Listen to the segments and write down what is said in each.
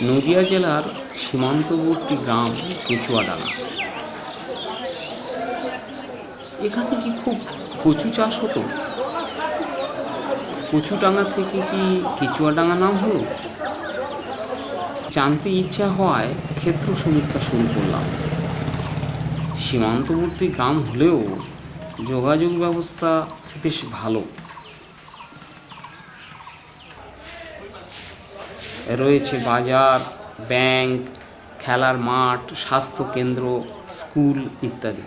নদিয়া জেলার সীমান্তবর্তী গ্রাম কেচুয়াডাঙ্গা। এখানে কি খুব কচু চাষ হতো? কচুডাঙ্গা থেকে কি কেচুয়াডাঙ্গা নাম হলো? জানতে ইচ্ছা হওয়ায় ক্ষেত্র সমীক্ষা শুরু করলাম। সীমান্তবর্তী গ্রাম হলেও যোগাযোগ ব্যবস্থা বেশ ভালো। রয়েছে বাজার ব্যাংক খেলার মাঠ স্বাস্থ্যকেন্দ্র স্কুল ইত্যাদি।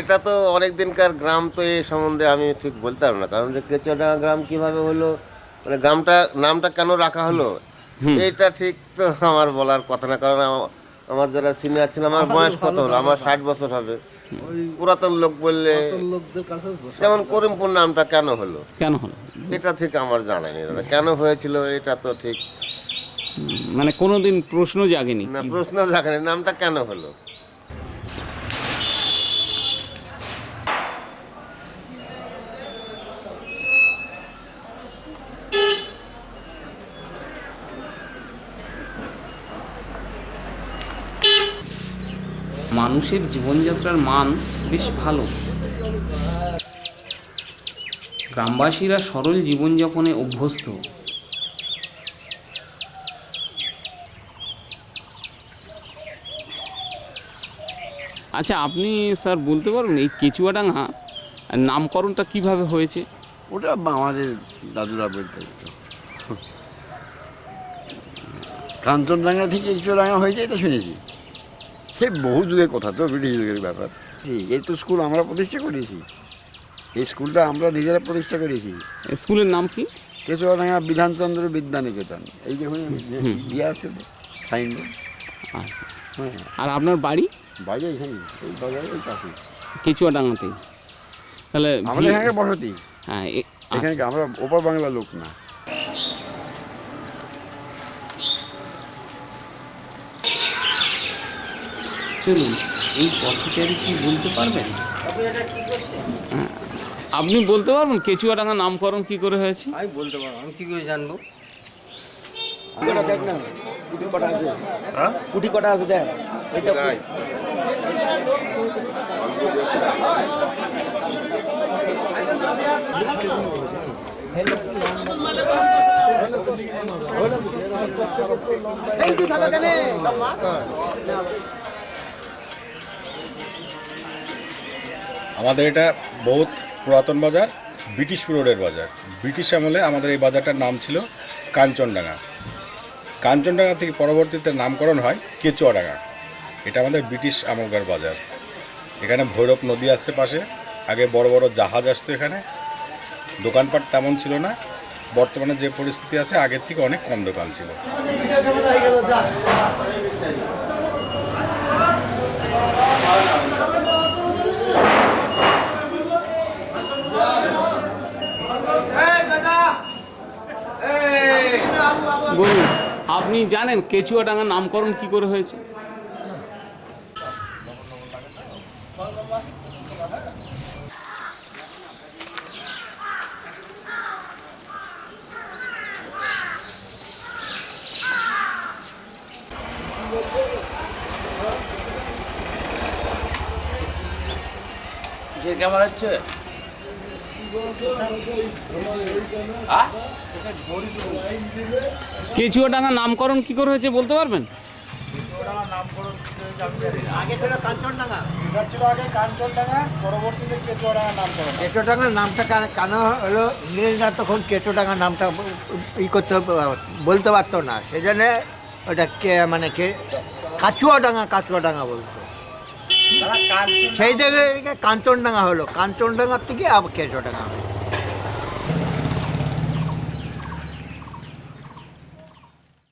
এটা তো অনেক দিনকার গ্রাম তো এই সম্বন্ধে আমি ঠিক বলতে পারব না। কারণ যে কেচুয়াডাঙ্গা গ্রাম কীভাবে হলো মানে গ্রামটা নামটা কেন রাখা হলো এইটা ঠিক তো আমার বলার কথা না। কারণ আমার যারা সিনিয়র ছিল আমার বয়স কত হলো? আমার ষাট বছর হবে। পুরাতন লোক বললে যেমন করিমপুর নামটা কেন হলো? কেন হলো? এটা ঠিক আমার জানা নেই দাদা। কেন হয়েছিল এটা তো ঠিক? মানে কোনোদিন প্রশ্ন জাগেনি। না প্রশ্ন জাগেনি। নামটা কেন হলো? মানুষের জীবনযাত্রার মান বেশ ভালো। গ্রামবাসীরা সরল জীবনযাপনে অভ্যস্ত। আচ্ছা আপনি স্যার বলতে পারবেন এই কেচুয়াডাঙ্গা নামকরণটা কীভাবে হয়েছে? ওটা আমাদের দাদুরা বলতে কাঞ্চনডাঙ্গা থেকে ইচুরাঙ্গা হয়েছে এটা শুনেছি। সে বহু যুগের কথা তো ব্রিটিশ যুগের ব্যাপার। ঠিক এই তো স্কুল আমরা প্রতিষ্ঠা করেছি। এই স্কুলটা আমরা নিজেরা প্রতিষ্ঠা করেছি। স্কুলের নাম কি? কেচুয়াডাঙ্গা বিধানচন্দ্র বিদ্যানিকেতন। এই যে ইয়ে আছে সাইনবোর্ড। আচ্ছা। হ্যাঁ। আর আপনার বাড়ি? বাইরে এখানে এই বাজারে এই পাশে। কেচুয়াডাঙ্গাতেই। তাহলে আমাদের এখানে বসতি। হ্যাঁ এ- এখানে আচ্ছা। আমরা ওপর বাংলা লোক না? চলুন এই পথচারী কি বলতে পারবেন? হ্যাঁ। আপনি বলতে পারবেন? কেচুয়াডাঙ্গা নামকরণ কি করে হয়েছে? আমি বলতে পারব আমি কি করে জানব? দেখ কুটি কটা আছে কুটি কটা আছে দেখ এটা আমাদের এটা বহুত পুরাতন বাজার, ব্রিটিশ রোডের বাজার। ব্রিটিশ আমলে আমাদের এই বাজারটার নাম ছিল কাঞ্চনডাঙ্গা। কাঞ্চনডাঙ্গা থেকে পরবর্তীতে নামকরণ হয় কেচুয়াডাঙ্গা। এটা আমাদের ব্রিটিশ আমলকার বাজার। এখানে ভৈরব নদী আছে পাশে। আগে বড় বড় জাহাজ আসতো এখানে। দোকানপাট তেমন ছিল না। বর্তমানে যে পরিস্থিতি আছে, আগের থেকে অনেক কম দোকান ছিল। বলুন আপনি জানেন কেচুয়াডাঙ্গা নামকরণ কি করে হয়েছে? কিসের ক্যামেরা হচ্ছে? কেচুয়াডাঙ্গা নামকরণ কি করে হয়েছে বলতে পারবেন? কেটোডাঙ্গার নামটা কেন- হলো? ইংরেজরা তখন কেটোডাঙ্গার নামটা ই করতে বলতে পারতো না। সেই জন্যে ওটা কে মানে কে কাচুয়াডাঙ্গা কাচুয়াডাঙ্গা বলতো। সেই জায়গায় কাঞ্চনডাঙ্গা হলো কাঞ্চনডাঙ্গার থেকে আবার কেটোডাঙ্গা হলো।